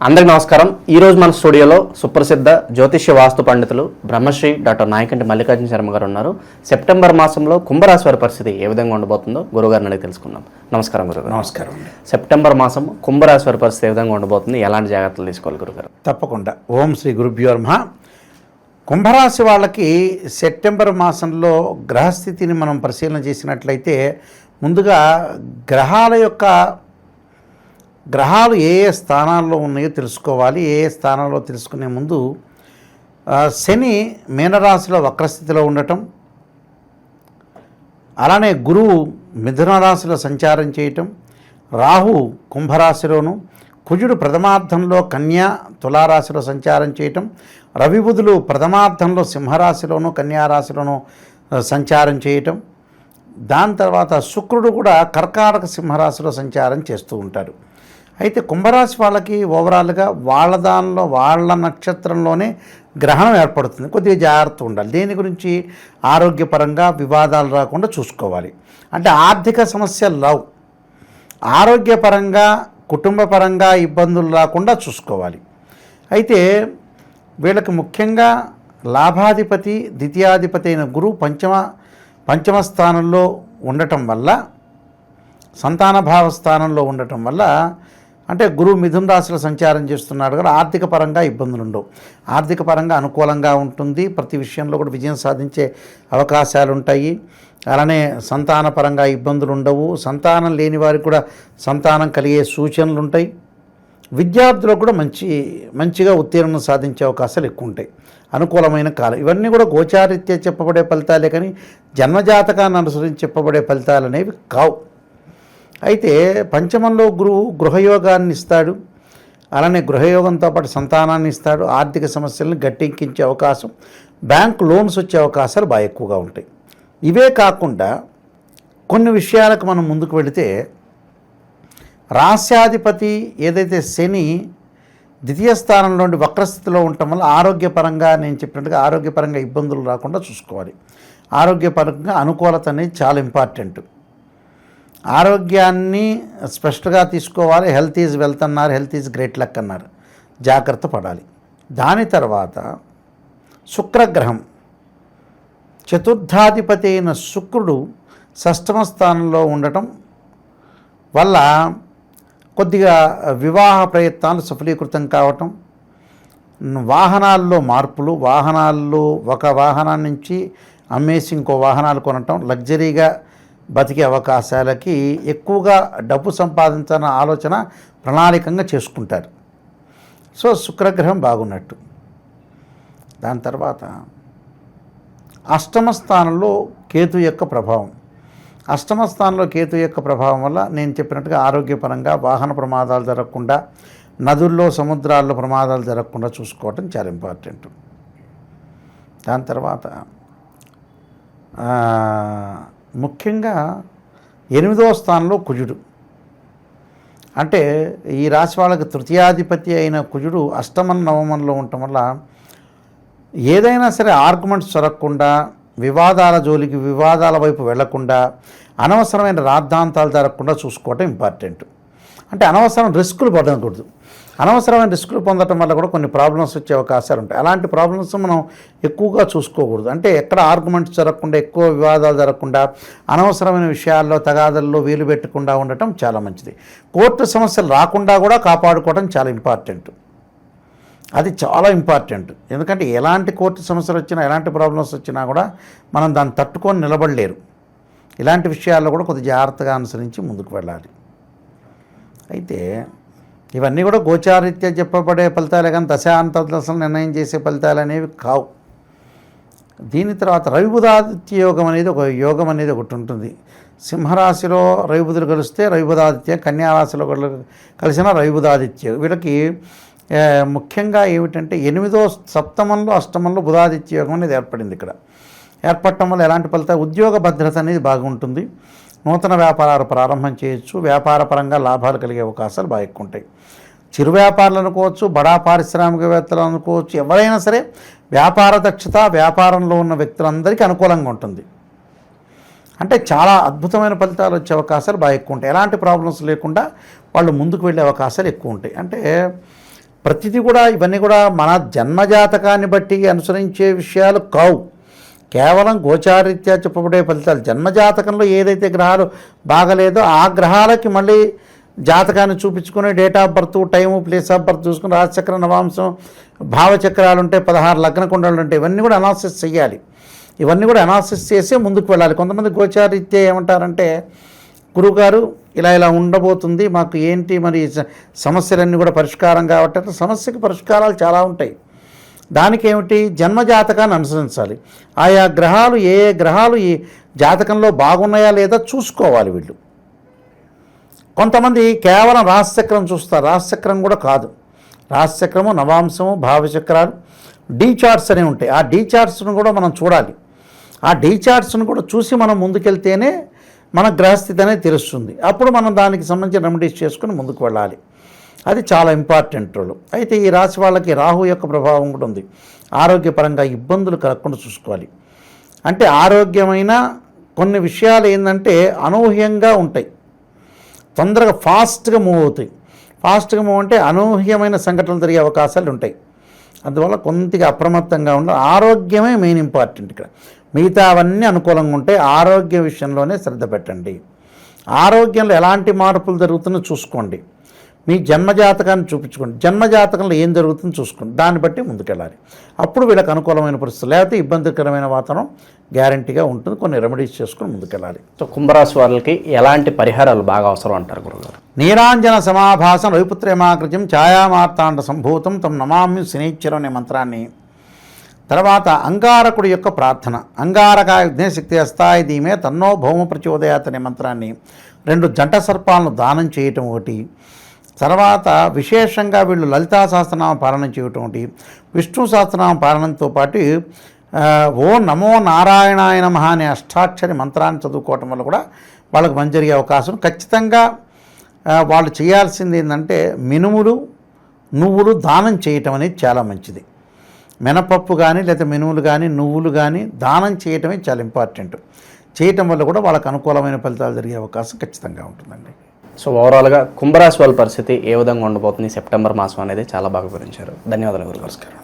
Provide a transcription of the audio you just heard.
అందరికి నమస్కారం. ఈ రోజు మన స్టూడియోలో సుప్రసిద్ధ జ్యోతిష్య వాస్తు పండితులు బ్రహ్మశ్రీ డాక్టర్ నాయకంటి మల్లికార్జున శర్మ గారు ఉన్నారు. సెప్టెంబర్ మాసంలో కుంభరాశి వారి పరిస్థితి ఏ విధంగా ఉండబోతుందో గురుగారిని అడిగి తెలుసుకుందాం. నమస్కారం గురుగారు నమస్కారం. సెప్టెంబర్ మాసం కుంభరాశి వారి పరిస్థితి ఏ విధంగా ఉండబోతుంది? ఎలాంటి జాగ్రత్తలు తీసుకోవాలి గురుగారు తప్పకుండా. ఓం శ్రీ గురుభ్యో నమః. కుంభరాశి వాళ్ళకి సెప్టెంబర్ మాసంలో గ్రహస్థితిని మనం పరిశీలన చేసినట్లయితే ముందుగా గ్రహాల యొక్క గ్రహాలు ఏ ఏ స్థానాల్లో ఉన్నాయో తెలుసుకోవాలి ఏ ఏ స్థానాల్లో తెలుసుకునే ముందు శని మీనరాశిలో వక్రస్థితిలో ఉండటం అలానే గురువు మిథున రాశిలో సంచారం చేయటం రాహు కుంభరాశిలోను కుజుడు ప్రథమార్థంలో కన్యా తులారాశిలో సంచారం చేయటం రవిబుధులు ప్రథమార్థంలో సింహరాశిలోను కన్యారాశిలోను సంచారం చేయటం దాని తర్వాత శుక్రుడు కూడా కర్కాటక సింహరాశిలో సంచారం చేస్తూ ఉంటారు అయితే కుంభరాశి వాళ్ళకి ఓవరాల్గా వాళ్ళ దానిలో వాళ్ళ నక్షత్రంలోనే గ్రహణం ఏర్పడుతుంది. కొద్దిగా జాగ్రత్త ఉండాలి. దేని గురించి? ఆరోగ్యపరంగా వివాదాలు రాకుండా చూసుకోవాలి. అంటే ఆర్థిక సమస్యలు రావు ఆరోగ్యపరంగా కుటుంబపరంగా ఇబ్బందులు రాకుండా చూసుకోవాలి. అయితే వీళ్ళకి ముఖ్యంగా లాభాధిపతి ద్వితీయాధిపతి అయిన గురువు పంచమ పంచమ స్థానంలో ఉండటం వల్ల సంతాన భావ స్థానంలో ఉండటం వల్ల అంటే గురువు మిథున రాశిలో సంచారం చేస్తున్నాడు కదా ఆర్థిక పరంగా ఇబ్బందులు ఉండవు ఆర్థిక పరంగా అనుకూలంగా ఉంటుంది. ప్రతి విషయంలో కూడా విజయం సాధించే అవకాశాలు ఉంటాయి అలానే సంతాన పరంగా ఇబ్బందులు ఉండవు సంతానం లేని వారికి కూడా సంతానం కలిగే సూచనలు ఉంటాయి విద్యార్థులకు కూడా మంచి మంచిగా ఉత్తీర్ణం సాధించే అవకాశాలు ఎక్కువ ఉంటాయి అనుకూలమైన కాలం. ఇవన్నీ కూడా గోచారిత్య చెప్పబడే ఫలితాలే కానీ జన్మజాతకాన్ని అనుసరించి చెప్పబడే ఫలితాలు అనేవి కావు. అయితే పంచమంలో గురువు గృహయోగాన్ని ఇస్తాడు. అలానే గృహయోగంతో పాటు సంతానాన్ని ఇస్తాడు. ఆర్థిక సమస్యలను గట్టెక్కించే అవకాశం బ్యాంక్ లోన్స్ వచ్చే అవకాశాలు బాగా ఎక్కువగా ఉంటాయి. ఇవే కాకుండా కొన్ని విషయాలకు మనం ముందుకు వెళితే రాస్యాధిపతి ఏదైతే శని ద్వితీయ స్థానంలో వక్రస్థితిలో ఉండటం వల్ల ఆరోగ్యపరంగా నేను చెప్పినట్టుగా ఆరోగ్యపరంగా ఇబ్బందులు రాకుండా చూసుకోవాలి. ఆరోగ్యపరంగా అనుకూలత అనేది చాలా ఇంపార్టెంట్. ఆరోగ్యాన్ని స్పష్టంగా తీసుకోవాలి. హెల్త్ ఈజ్ వెల్త్ అన్నారు. హెల్త్ ఈజ్ గ్రేట్ లక్ అన్నారు. జాగ్రత్త పడాలి. దాని తర్వాత శుక్రగ్రహం. చతుర్థాధిపతి అయిన శుక్రుడు షష్టమ స్థానంలో ఉండటం వల్ల కొద్దిగా వివాహ ప్రయత్నాలు సఫలీకృతం కావటం వాహనాల్లో మార్పులు వాహనాల్లో ఒక వాహనం నుంచి అమ్మేసి ఇంకో వాహనాలు కొనటం లగ్జరీగా బతికే అవకాశాలకి ఎక్కువగా డబ్బు సంపాదించాలన్న ఆలోచన ప్రణాళికంగా చేసుకుంటారు. సో శుక్రగ్రహం బాగున్నట్టు. దాని తర్వాత అష్టమ స్థానంలో కేతు యొక్క ప్రభావం. అష్టమ స్థానంలో కేతు యొక్క ప్రభావం వల్ల నేను చెప్పినట్టుగా ఆరోగ్యపరంగా వాహన ప్రమాదాలు జరగకుండా నదుల్లో సముద్రాల్లో ప్రమాదాలు జరగకుండా చూసుకోవటం చాలా ఇంపార్టెంట్. దాని తర్వాత ముఖ్యంగా ఎనిమిదవ స్థానంలో కుజుడు. అంటే ఈ రాశి వాళ్ళకి తృతీయాధిపతి అయిన కుజుడు అష్టమం నవమంలో ఉండటం వల్ల ఏదైనా సరే ఆర్గ్యుమెంట్స్ జరగకుండా వివాదాల జోలికి వివాదాల వైపు వెళ్ళకుండా అనవసరమైన రాద్ధాంతాలు జరగకుండా చూసుకోవటం ఇంపార్టెంట్ అంటే అనవసరం రిస్కులు పడకూడదు. అనవసరమైన రిస్కులు పొందటం వల్ల కూడా కొన్ని ప్రాబ్లమ్స్ వచ్చే అవకాశాలు ఉంటాయి. అలాంటి ప్రాబ్లమ్స్ మనం ఎక్కువగా చూసుకోకూడదు. అంటే ఎక్కడ ఆర్గ్యుమెంట్స్ జరగకుండా ఎక్కువ వివాదాలు జరగకుండా అనవసరమైన విషయాల్లో తగాదల్లో వీలు పెట్టకుండా ఉండటం చాలా మంచిది. కోర్టు సమస్యలు రాకుండా కూడా కాపాడుకోవడం చాలా ఇంపార్టెంట్ అది చాలా ఇంపార్టెంట్. ఎందుకంటే ఎలాంటి కోర్టు సమస్యలు వచ్చినా ఎలాంటి ప్రాబ్లమ్స్ వచ్చినా కూడా మనం దాన్ని తట్టుకొని నిలబడలేరు. ఇలాంటి విషయాల్లో కూడా కొద్ది జాగ్రత్తగా అనుసరించి ముందుకు వెళ్ళాలి. అయితే ఇవన్నీ కూడా గోచారీత్యా చెప్పబడే ఫలితాలే కానీ దశాంతదశలు నిర్ణయం చేసే ఫలితాలు అనేవి కావు. దీని తర్వాత రవిబుధాదిత్య యోగం అనేది ఒక యోగం అనేది ఒకటి ఉంటుంది. సింహరాశిలో రవిబుధులు కలిస్తే రవిబుధాదిత్య కన్యారాశిలో కల- కలిసిన రవిబుధాదిత్య వీళ్ళకి ముఖ్యంగా ఏమిటంటే ఎనిమిదో సప్తమంలో అష్టమంలో బుధాదిత్య యోగం అనేది ఏర్పడింది ఇక్కడ. ఏర్పడటం వల్ల ఎలాంటి ఫలితాలు? ఉద్యోగ భద్రత అనేది బాగుంటుంది. నూతన వ్యాపారాలు ప్రారంభం చేయొచ్చు. వ్యాపార పరంగా లాభాలు కలిగే అవకాశాలు బాగా ఎక్కువ ఉంటాయి. చిరు వ్యాపారులు అనుకోవచ్చు బడా పారిశ్రామికవేత్తలు అనుకోవచ్చు ఎవరైనా సరే వ్యాపార దక్షత వ్యాపారంలో ఉన్న వ్యక్తులందరికీ అనుకూలంగా ఉంటుంది. అంటే చాలా అద్భుతమైన ఫలితాలు వచ్చే అవకాశాలు బాగా ఎక్కువ ఉంటాయి. ఎలాంటి ప్రాబ్లమ్స్ లేకుండా వాళ్ళు ముందుకు వెళ్ళే అవకాశాలు ఎక్కువ ఉంటాయి. అంటే ప్రతిదీ కూడా ఇవన్నీ కూడా మన జన్మజాతకాన్ని బట్టి అనుసరించే విషయాలు కావు. కేవలం గోచారీత్యా చెప్పబడే ఫలితాలు. జన్మజాతకంలో ఏదైతే గ్రహాలు బాగలేదో ఆ గ్రహాలకి మళ్ళీ జాతకాన్ని చూపించుకుని date of birth time place of birth చూసుకుని రాజచక్ర నవాంశం భావచక్రాలు ఉంటాయి పదహారు లగ్న కుండలు ఉంటాయి ఇవన్నీ కూడా అనాలసిస్ చేయాలి ఇవన్నీ కూడా అనాలసిస్ చేసి ముందుకు వెళ్ళాలి. కొంతమంది గోచారీత్యా ఏమంటారంటే గురువుగారు ఇలా ఇలా ఉండబోతుంది. మాకు ఏంటి మరి సమస్యలన్నీ కూడా పరిష్కారం కాబట్టి సమస్యకు పరిష్కారాలు చాలా ఉంటాయి. దానికి ఏమిటి జన్మజాతకాన్ని అనుసరించాలి. ఆయా గ్రహాలు ఏ ఏ గ్రహాలు ఈ జాతకంలో బాగున్నాయా లేదా చూసుకోవాలి వీళ్ళు. కొంతమంది కేవలం రాశిచక్రం చూస్తారు. రాశిచక్రం కూడా కాదు. రాశిచక్రము నవాంశము భావచక్రాలు డీ చార్ట్స్ అనేవి ఉంటాయి. ఆ డీ చార్ట్స్ను కూడా మనం చూడాలి. ఆ డీ చార్ట్స్ను కూడా చూసి మనం ముందుకెళ్తేనే మన గ్రహస్థితి అనేది తెలుస్తుంది అప్పుడు మనం దానికి సంబంధించిన రెమెడీస్ చేసుకుని ముందుకు వెళ్ళాలి. అది చాలా ఇంపార్టెంట్ రోల్ అయితే ఈ రాశి వాళ్ళకి రాహు యొక్క ప్రభావం కూడా ఉంది. ఆరోగ్యపరంగా ఇబ్బందులు కలగకుండా చూసుకోవాలి. అంటే ఆరోగ్యమైన కొన్ని విషయాలు ఏంటంటే అనూహ్యంగా ఉంటాయి. తొందరగా ఫాస్ట్గా మూవ్ అవుతాయి. ఫాస్ట్గా మూవ్ అంటే అనూహ్యమైన సంఘటనలు జరిగే అవకాశాలు ఉంటాయి. అందువల్ల కొద్దిగా అప్రమత్తంగా ఉండాలి. ఆరోగ్యమే మెయిన్ ఇంపార్టెంట్ ఇక్కడ. మిగతా అవన్నీ అనుకూలంగా ఉంటే ఆరోగ్య విషయంలోనే శ్రద్ధ పెట్టండి. ఆరోగ్యంలో ఎలాంటి మార్పులు జరుగుతుందో చూసుకోండి. మీ జన్మజాతకాన్ని చూపించుకోండి. జన్మజాతకంలో ఏం జరుగుతుందో చూసుకోండి. దాన్ని బట్టి ముందుకెళ్ళాలి. అప్పుడు వీళ్ళకి అనుకూలమైన పరిస్థితులు లేకపోతే ఇబ్బందికరమైన వాతావరణం గ్యారంటీగా ఉంటుంది. కొన్ని రెమెడీస్ చేసుకొని ముందుకెళ్ళాలి. సో కుంభరాశి వాళ్ళకి ఎలాంటి పరిహారాలు బాగా అవసరం అంటారు గురుగారు? నీరాంజన సమాభాసం రవిపుత్రేమాకృత్యం ఛాయామార్తాండ సంభూతం తమ నమామి శనీశ్వరం అనే మంత్రాన్ని తర్వాత అంగారకుడి యొక్క ప్రార్థన. అంగారక యజ్ఞశక్తి అస్థాయి దీమే తన్నో భౌమ ప్రచోదయాత్ అనే మంత్రాన్ని రెండు జంట సర్పాలను దానం చేయటం ఒకటి. తర్వాత విశేషంగా వీళ్ళు లలితా సహస్రనామ పాలన చేయటం ఒకటి. విష్ణు సహస్రనామ పాలనంతో పాటు ఓ నమో నారాయణాయ నమ అనే అష్టాక్షరి మంత్రాన్ని చదువుకోవటం వల్ల కూడా వాళ్ళకి మంచి జరిగే అవకాశం. ఖచ్చితంగా వాళ్ళు చేయాల్సింది ఏంటంటే మినుములు నువ్వులు దానం చేయటం అనేది చాలా మంచిది. మినపప్పు కానీ లేదా మినుములు కానీ నువ్వులు కానీ దానం చేయటమే చాలా ఇంపార్టెంట్ చేయటం వల్ల కూడా వాళ్ళకి అనుకూలమైన ఫలితాలు జరిగే అవకాశం ఖచ్చితంగా ఉంటుందండి. సో ఓవరాల్గా కుంభరాశి వాళ్ళ పరిస్థితి ఏ విధంగా ఉండబోతుంది? సెప్టెంబర్ మాసం అనేది చాలా బాగా వివరించారు. ధన్యవాదాలు గురుగారు.